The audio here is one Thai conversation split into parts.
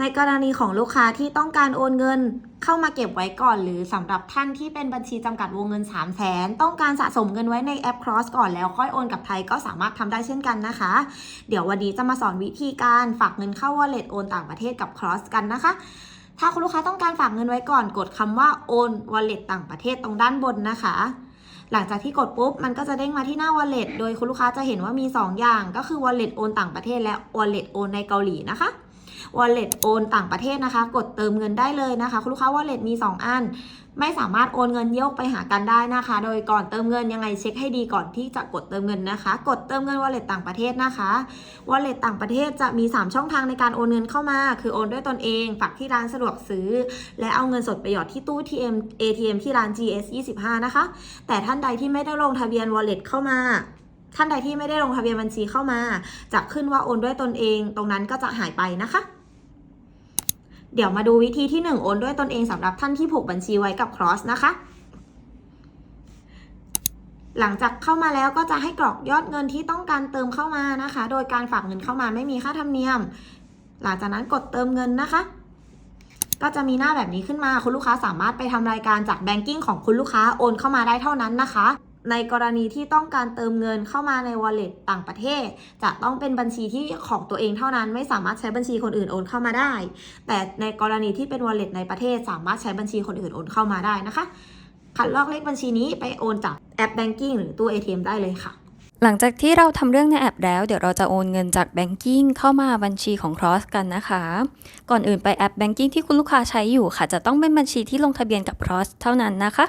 ในกรณีของลูกค้าที่ต้องการโอนเงินเข้ามาเก็บไว้ก่อน หรือสำหรับท่านที่เป็นบัญชีจำกัดวงเงิน 3 0 0แสนต้องการสะสมเงินไว้ในแอป Cross ก่อนแล้วค่อยโอนกับไทยก็สามารถทำได้เช่นกันนะคะ เดี๋ยววันนี้จะมาสอนวิธีการฝากเงินเข้า Wallet โอนต่างประเทศกับ Cross กันนะคะ ถ้าคุณลูกค้าต้องการฝากเงินไว้ก่อน กดคำว่าโอน Wallet ต่างประเทศตรงด้านบนนะคะหลังจากที่กดปุ๊บ มันก็จะเด้งมาที่หน้า Wallet โดยคุณลูกค้าจะเห็นว่ามี 2 อย่าง ก็คือ Wallet โอนต่างประเทศและ Wallet โอนในเกาหลีนะคะ Wallet โอนต่างประเทศนะคะ กดเติมเงินได้เลยนะคะ คุณลูกค้า Wallet มี 2 อัน ไม่สามารถโอนเงินโยกไปหากันได้นะคะ โดยก่อนเติมเงินยังไงเช็คให้ดีก่อนที่จะกดเติมเงินนะคะ กดเติมเงิน Wallet ต่างประเทศนะคะ Wallet ต่างประเทศจะมี 3 ช่องทางในการโอนเงินเข้ามา คือโอนด้วยตนเองฝากที่ร้านสะดวกซื้อ และเอาเงินสดไปหยอดที่ตู้ TM ATM ที่ร้าน GS 25นะคะ แต่ท่านใดที่ไม่ได้ลงทะเบียน Wallet เข้ามาท่านใดที่ไม่ได้ลงทะเบียนบัญชีเข้ามา จะขึ้นว่าโอนด้วยตนเอง ตรงนั้นก็จะหายไปนะคะ เดี๋ยวมาดูวิธีที่ 1 โอนด้วยตนเองสำหรับท่านที่ผูกบัญชีไว้กับ Cross นะคะ หลังจากเข้ามาแล้วก็จะให้กรอกยอดเงินที่ต้องการเติมเข้ามานะคะ โดยการฝากเงินเข้ามาไม่มีค่าธรรมเนียม หลังจากนั้นกดเติมเงินนะคะ ก็จะมีหน้าแบบนี้ขึ้นมาคุณลูกค้าสามารถไปทำรายการจากแบงกิ้งของคุณลูกค้าโอนเข้ามาได้เท่านั้นนะคะ ในกรณีที่ต้องการเติมเงินเข้ามาใน wallet ต่างประเทศ จะต้องเป็นบัญชีที่ของตัวเองเท่านั้น ไม่สามารถใช้บัญชีคนอื่นโอนเข้ามาได้ แต่ในกรณีที่เป็น wallet ในประเทศ สามารถใช้บัญชีคนอื่นโอนเข้ามาได้นะคะ คัดลอกเลขบัญชีนี้ไปโอนจากแอป banking หรือตู้ ATM ได้เลยค่ะหลังจากที่เราทำเรื่องในแอปแล้ว เดี๋ยวเราจะโอนเงินจาก Banking เข้ามาบัญชีของ Cross กันนะคะ ก่อนอื่นไปแอป Banking ที่คุณลูกค้าใช้อยู่ค่ะ จะต้องเป็นบัญชีที่ลงทะเบียนกับ Cross เท่านั้นนะคะ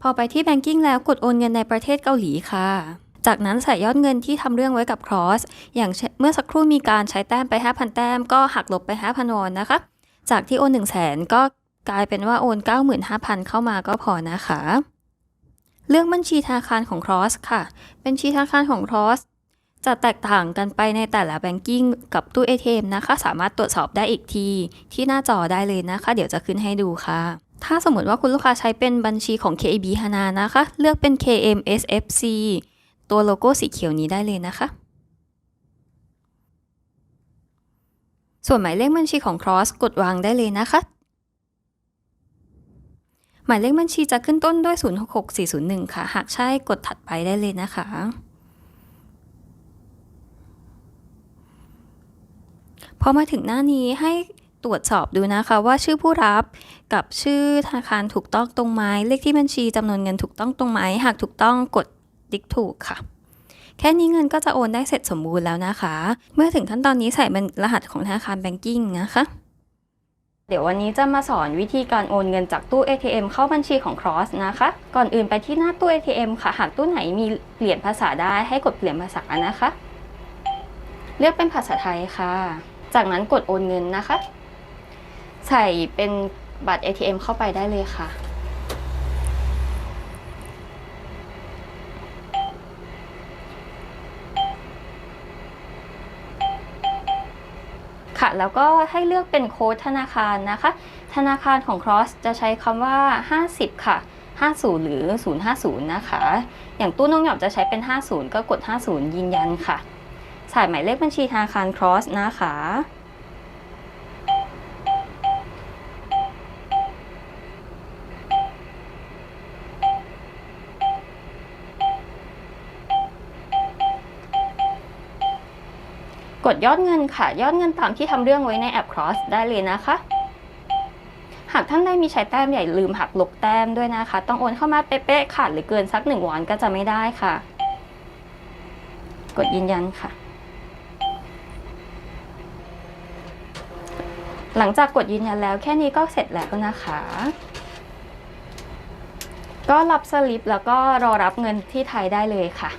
พอไปที่ Banking แล้วกดโอนเงินในประเทศเกาหลีค่ะ จากนั้นใส่ยอดเงินที่ทำเรื่องไว้กับ Cross อย่างเมื่อสักครู่มีการใช้แต้มไป 5,000 แต้มก็หักลบไป 5,000 วอนนะคะ จากที่โอน1 0 0 0 0แสนก็กลายเป็นว่าโอน 95,000 เข้ามาก็พอนะคะเลือกบัญชีธนาคารของ Cross ค่ะ บัญชีธนาคารของ Cross จะแตกต่างกันไปในแต่ละ Banking กับตู้ ATM นะคะ สามารถตรวจสอบได้อีกทีที่หน้าจอได้เลยนะคะ เดี๋ยวจะขึ้นให้ดูค่ะ ถ้าสมมติว่าคุณลูกค้าใช้เป็นบัญชีของ KAB Hana นะคะ เลือกเป็น KMSFC ตัวโลโก้สีเขียวนี้ได้เลยนะคะ ส่วนหมายเลขบัญชีของ Cross กดวางได้เลยนะคะ หมายเลขบัญชีจะขึ้นต้นด้วย 066401 ค่ะ หากใช่กดถัดไปได้เลยนะคะพอมาถึงหน้านี้ให้ ตรวจสอบดูนะคะว่าชื่อผู้รับกับชื่อธนาคารถูกต้องตรงไหมเลขที่บัญชีจำนวนเงินถูกต้องตรงไหมหากถูกต้องกดติ๊กถูกค่ะแค่นี้เงินก็จะโอนได้เสร็จสมบูรณ์แล้วนะคะ เมื่อถึงขั้นตอนนี้ใส่เป็นรหัสของธนาคารแบงกิ้งนะคะ เดี๋ยววันนี้จะมาสอนวิธีการโอนเงินจากตู้ ATM เข้าบัญชีของ Cross นะคะ ก่อนอื่นไปที่หน้าตู้ ATM ค่ะ หากตู้ไหนมีเปลี่ยนภาษาได้ให้กดเปลี่ยนภาษานะคะ เลือกเป็นภาษาไทยค่ะ จากนั้นกดโอนเงินนะคะ ใส่เป็นบัตร ATM เข้าไปได้เลยค่ะ ค่ะ แล้วก็ให้เลือกเป็นโค้ดธนาคารนะคะ ธนาคารของ Cross จะใช้คำว่า 50 ค่ะ 50 หรือ 050 นะคะ อย่างตู้น้องหยอบจะใช้เป็น 50 ก็กด 50 ยืนยันค่ะใส่หมายเลขบัญชีธนาคาร Cross นะคะ กดยอดเงินค่ะ ยอดเงินตามที่ทำเรื่องไว้ในแอป Cross ได้เลยนะคะ หากท่านใดมีใช้แต้มอย่ลืมหักลบแต้มด้วยนะคะ ต้องโอนเข้ามาเป๊ะๆขาดหรือเกินสักหนึ่งวอนก็จะไม่ได้ค่ะ กดยืนยันค่ะ หลังจากกดยืนยันแล้วแค่นี้ก็เสร็จแล้วนะคะก็รับสลิปแล้วก็รอรับเงินที่ไทยได้เลยค่ะ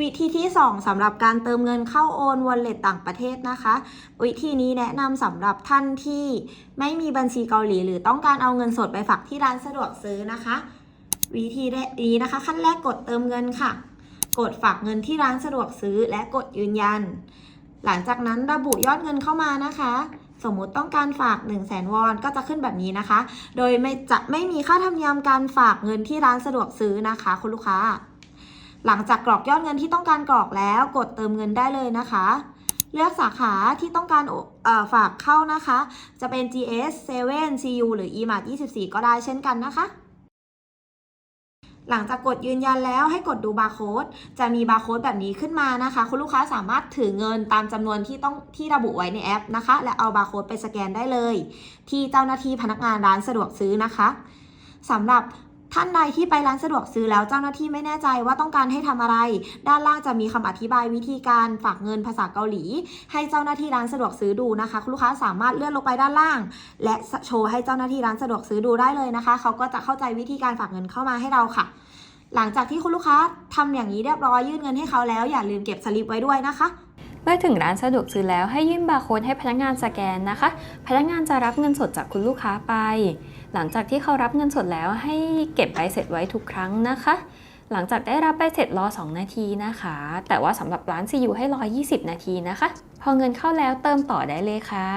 วิธีที่ 2สำหรับการเติมเงินเข้าโอน wallet ต่างประเทศนะคะ วิธีนี้แนะนำสำหรับท่านที่ไม่มีบัญชีเกาหลี หรือต้องการเอาเงินสดไปฝากที่ร้านสะดวกซื้อนะคะ วิธีแรกนี้นะคะ ขั้นแรกกดเติมเงินค่ะ กดฝากเงินที่ร้านสะดวกซื้อ และกดยืนยัน หลังจากนั้นระบุยอดเงินเข้ามานะคะสมมุติต้องการฝาก 1 0 0 0 0แสนวอนก็จะขึ้นแบบนี้นะคะ โดยไม่จะไม่มีค่าธรรมเนียมการฝากเงินที่ร้านสะดวกซื้อนะคะ คุณลูกค้า หลังจากกรอกยอดเงินที่ต้องการกรอกแล้วกดเติมเงินได้เลยนะคะ เลือกสาขาที่ต้องการฝากเข้านะคะ จะเป็น GS 7 CU หรือ eMart 24 ก็ได้เช่นกันนะคะ หลังจากกดยืนยันแล้วให้กดดูบาร์โค้ดจะมีบาร์โค้ดแบบนี้ขึ้นมานะคะ คุณลูกค้าสามารถถือเงินตามจำนวนที่ต้องที่ระบุไว้ในแอปนะคะ และเอาบาร์โค้ดไปสแกนได้เลย ที่เจ้าหน้าที่พนักงานร้านสะดวกซื้อนะคะสำหรับ ท่านใดที่ไปร้านสะดวกซื้อแล้วเจ้าหน้าที่ไม่แน่ใจว่าต้องการให้ทำอะไร ด้านล่างจะมีคำอธิบายวิธีการฝากเงินภาษาเกาหลี ให้เจ้าหน้าที่ร้านสะดวกซื้อดูนะคะคุณลูกค้าสามารถเลื่อนลงไปด้านล่าง และโชว์ให้เจ้าหน้าที่ร้านสะดวกซื้อดูได้เลยนะคะ เขาก็จะเข้าใจวิธีการฝากเงินเข้ามาให้เราค่ะ หลังจากที่คุณลูกค้าทำอย่างนี้เรียบร้อยยื่นเงินให้เขาแล้วอย่าลืมเก็บสลิปไว้ด้วยนะคะเมื่อถึงร้านสะดวกซื้อแล้วให้ยื่นบาร์โค้ดให้พนักงานสแกนนะคะ พนักงานจะรับเงินสดจากคุณลูกค้าไป หลังจากที่เขารับเงินสดแล้วให้เก็บใบเสร็จไว้ทุกครั้งนะคะ หลังจากได้รับใบเสร็จรอ 2 นาทีนะคะ แต่ว่าสำหรับร้านซียูให้รอ 20 นาทีนะคะ พอเงินเข้าแล้วเติมต่อได้เลยค่ะ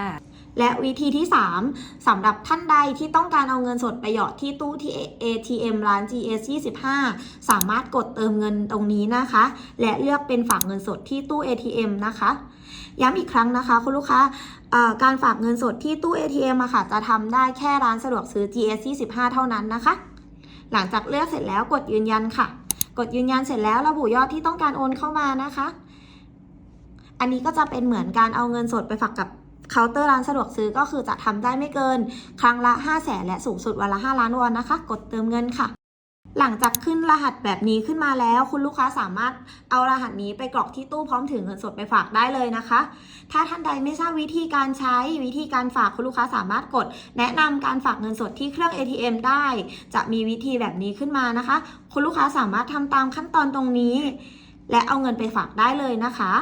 และวิธีที่ 3สำหรับท่านใดที่ต้องการเอาเงินสดไปหยอดที่ตู้ที่ ATM ร้าน GS 25 สามารถกดเติมเงินตรงนี้นะคะ และเลือกเป็นฝากเงินสดที่ตู้ ATM นะคะ ย้ำอีกครั้งนะคะ คุณลูกค้าการฝากเงินสดที่ตู้ ATM อะค่ะ จะทำได้แค่ร้านสะดวกซื้อ GS 25เท่านั้นนะคะ หลังจากเลือกเสร็จแล้วกดยืนยันค่ะ กดยืนยันเสร็จแล้วระบุยอดที่ต้องการโอนเข้ามานะคะ อันนี้ก็จะเป็นเหมือนการเอาเงินสดไปฝากกับเคาน์เตอร์ร้านสะดวกซื้อก็คือจะทำได้ไม่เกิน ครั้งละ 5 0 0แสนและสูงสุดวันละ 5 ล้านวอนนะคะ กดเติมเงินค่ะ หลังจากขึ้นรหัสแบบนี้ขึ้นมาแล้ว คุณลูกค้าสามารถเอารหัสนี้ไปกรอกที่ตู้พร้อมถือเงินสดไปฝากได้เลยนะคะ ถ้าท่านใดไม่ทราบวิธีการใช้วิธีการฝากคุณลูกค้าสามารถกด แนะนำการฝากเงินสดที่เครื่อง ATM ได้ จะมีวิธีแบบนี้ขึ้นมานะคะ คุณลูกค้าสามารถทำตามขั้นตอนตรงนี้ และเอาเงินไปฝากได้เลยนะคะ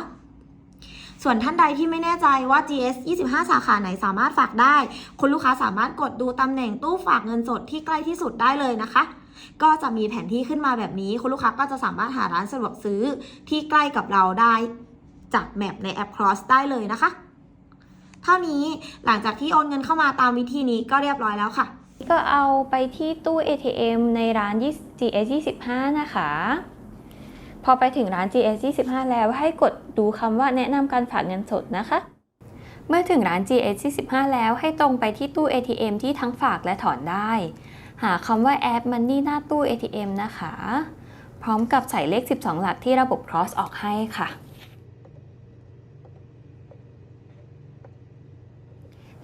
ส่วนท่านใดที่ไม่แน่ใจว่า GS 25 สาขาไหนสามารถฝากได้ คุณลูกค้าสามารถกดดูตำแหน่งตู้ฝากเงินสดที่ใกล้ที่สุดได้เลยนะคะ ก็จะมีแผนที่ขึ้นมาแบบนี้ คุณลูกค้าก็จะสามารถหาร้านสะดวกซื้อที่ใกล้กับเราได้จากแมปในแอป Cross ได้เลยนะคะ เท่านี้หลังจากที่โอนเงินเข้ามาตามวิธีนี้ก็เรียบร้อยแล้วค่ะ ก็เอาไปที่ตู้ ATM ในร้าน GS 25นะคะ พอไปถึงร้าน GS 25แล้วให้กดดูคำว่าแนะนำการฝากเงินสดนะคะเมื่อถึงร้าน GS 25แล้วให้ตรงไปที่ตู้ ATM ที่ทั้งฝากและถอนได้ หาคำว่า Add Money หน้าตู้ ATM นะคะ พร้อมกับใส่เลข 12 หลักที่ระบบ Cross ออกให้ค่ะ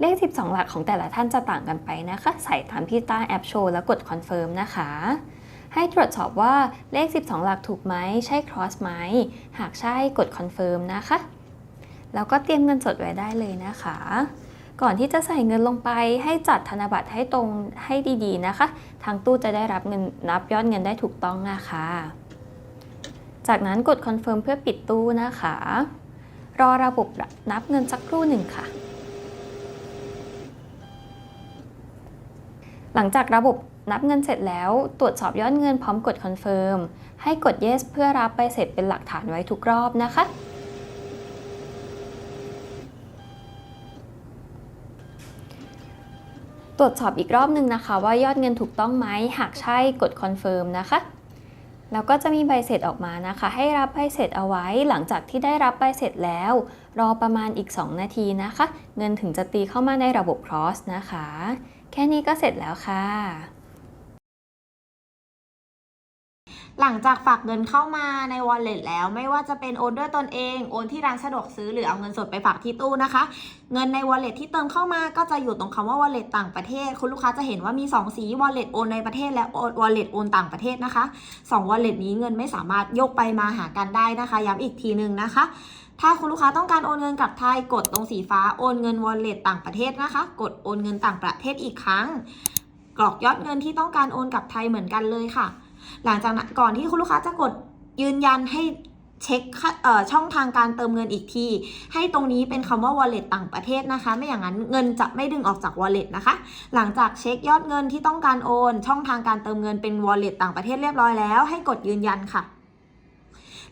เลข 12 หลักของแต่ละท่านจะต่างกันไปนะคะ ใส่ตามที่ใต้แอปโชว์แล้วกด Confirm นะคะให้ตรวจสอบว่าเลข 12 หลักถูกไหม ใช่ cross ไหม หากใช่กด Confirm นะคะ แล้วก็เตรียมเงินสดไว้ได้เลยนะคะ ก่อนที่จะใส่เงินลงไปให้จัดธนบัตรให้ตรงให้ดีๆนะคะ ทางตู้จะได้รับเงินนับยอดเงินได้ถูกต้องนะคะ จากนั้นกด Confirm เพื่อปิดตู้นะคะ รอระบบนับเงินสักครู่หนึ่งค่ะ หลังจากระบบนับเงินเสร็จแล้วตรวจสอบยอดเงินพร้อมกดคอนเฟิร์มให้กด yes เพื่อรับใบเสร็จเป็นหลักฐานไว้ทุกรอบนะคะ ตรวจสอบอีกรอบหนึ่งนะคะ ว่ายอดเงินถูกต้องไหมหากใช่กดคอนเฟิร์มนะคะแล้วก็จะมีใบเสร็จออกมานะคะ ให้รับใบเสร็จเอาไว้หลังจากที่ได้รับใบเสร็จแล้ว รอประมาณอีก 2 นาทีนะคะ เงินถึงจะตีเข้ามาในระบบ cross นะคะ แค่นี้ก็เสร็จแล้วค่ะ หลังจากฝากเงินเข้ามาใน wallet แล้วไม่ว่าจะเป็นโอนด้วยตนเอง โอนที่ร้านสะดวกซื้อหรือเอาเงินสดไปฝากที่ตู้นะคะ เงินใน wallet ที่เติมเข้ามาก็จะอยู่ตรงคำว่า wallet ต่างประเทศ คุณลูกค้าจะเห็นว่ามี 2 สี wallet โอนในประเทศและ wallet โอนต่างประเทศนะคะ 2 wallet นี้เงินไม่สามารถยกไปมาหากันได้นะคะย้ำอีกทีหนึ่งนะคะถ้าคุณลูกค้าต้องการโอนเงินกลับไทยกดตรงสีฟ้าโอนเงิน wallet ต่างประเทศนะคะ กดโอนเงินต่างประเทศอีกครั้ง กรอกยอดเงินที่ต้องการโอนกลับไทยเหมือนกันเลยค่ะ หลังจากนั้นก่อนที่คุณลูกค้าจะกดยืนยันให้เช็คช่องทางการเติมเงินอีกที ให้ตรงนี้เป็นคำว่า wallet ต่างประเทศนะคะ ไม่อย่างนั้นเงินจะไม่ดึงออกจาก wallet นะคะ หลังจากเช็คยอดเงินที่ต้องการโอน ช่องทางการเติมเงินเป็น wallet ต่างประเทศเรียบร้อยแล้ว ให้กดยืนยันค่ะ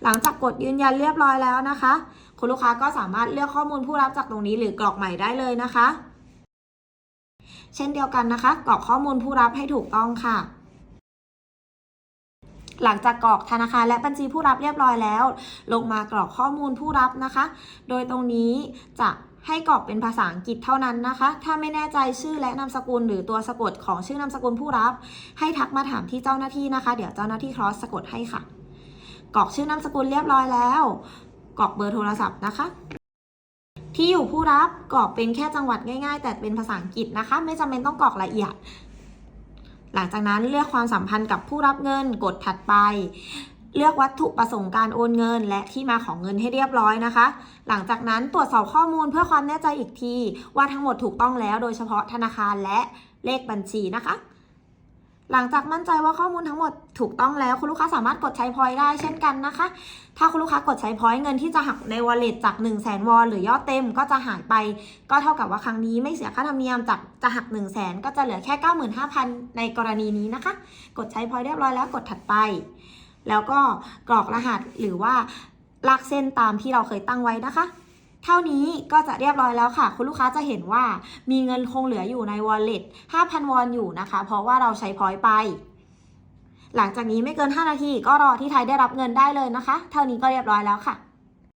หลังจากกดยืนยันเรียบร้อยแล้วนะคะ คุณลูกค้าก็สามารถเลือกข้อมูลผู้รับจากตรงนี้หรือกรอกใหม่ได้เลยนะคะ เช่นเดียวกันนะคะ กรอกข้อมูลผู้รับให้ถูกต้องค่ะ หลังจากกรอกธนาคารและบัญชีผู้รับเรียบร้อยแล้ว ลงมากรอกข้อมูลผู้รับนะคะ โดยตรงนี้จะให้กรอกเป็นภาษาอังกฤษเท่านั้นนะคะ ถ้าไม่แน่ใจชื่อและนามสกุล หรือตัวสะกดของชื่อนามสกุลผู้รับ ให้ทักมาถามที่เจ้าหน้าที่นะคะ เดี๋ยวเจ้าหน้าที่ครอสสะกดให้ค่ะ กรอกชื่อนามสกุลเรียบร้อยแล้ว กรอกเบอร์โทรศัพท์นะคะ ที่อยู่ผู้รับกรอกเป็นแค่จังหวัดง่าย ๆ แต่เป็นภาษาอังกฤษนะคะ ไม่จำเป็นต้องกรอกละเอียด หลังจากนั้นเลือกความสัมพันธ์กับผู้รับเงินกดถัดไป เลือกวัตถุประสงค์การโอนเงิน และที่มาของเงินให้เรียบร้อยนะคะ หลังจากนั้นตรวจสอบข้อมูลเพื่อความแน่ใจอีกที ว่าทั้งหมดถูกต้องแล้ว โดยเฉพาะธนาคารและเลขบัญชีนะคะ หลังจากมั่นใจว่าข้อมูลทั้งหมดถูกต้องแล้ว คุณลูกค้าสามารถกดใช้พอยต์ได้เช่นกันนะคะ ถ้าคุณลูกค้ากดใช้พอยต์เงินที่จะหักใน wallet จาก 1 0 0 0 0แสนวอนหรือยอดเต็มก็จะหายไป ก็เท่ากับว่าครั้งนี้ไม่เสียค่าธรรมเนียมจากจะหัก 1 0 0 0 0แสนก็จะเหลือแค่ 95,000 ในกรณีนี้นะคะ กดใช้พอยต์เรียบร้อยแล้วกดถัดไป แล้วก็กรอกรหัสหรือว่าลากเส้นตามที่เราเคยตั้งไว้นะคะ เท่านี้ก็จะเรียบร้อยแล้วค่ะ คุณลูกค้าจะเห็นว่ามีเงินคงเหลืออยู่ใน wallet 5,000 วอนอยู่นะคะ เพราะว่าเราใช้พอยต์ไป หลังจากนี้ไม่เกิน 5 นาทีก็รอที่ไทยได้รับเงินได้เลยนะคะ เท่านี้ก็เรียบร้อยแล้วค่ะ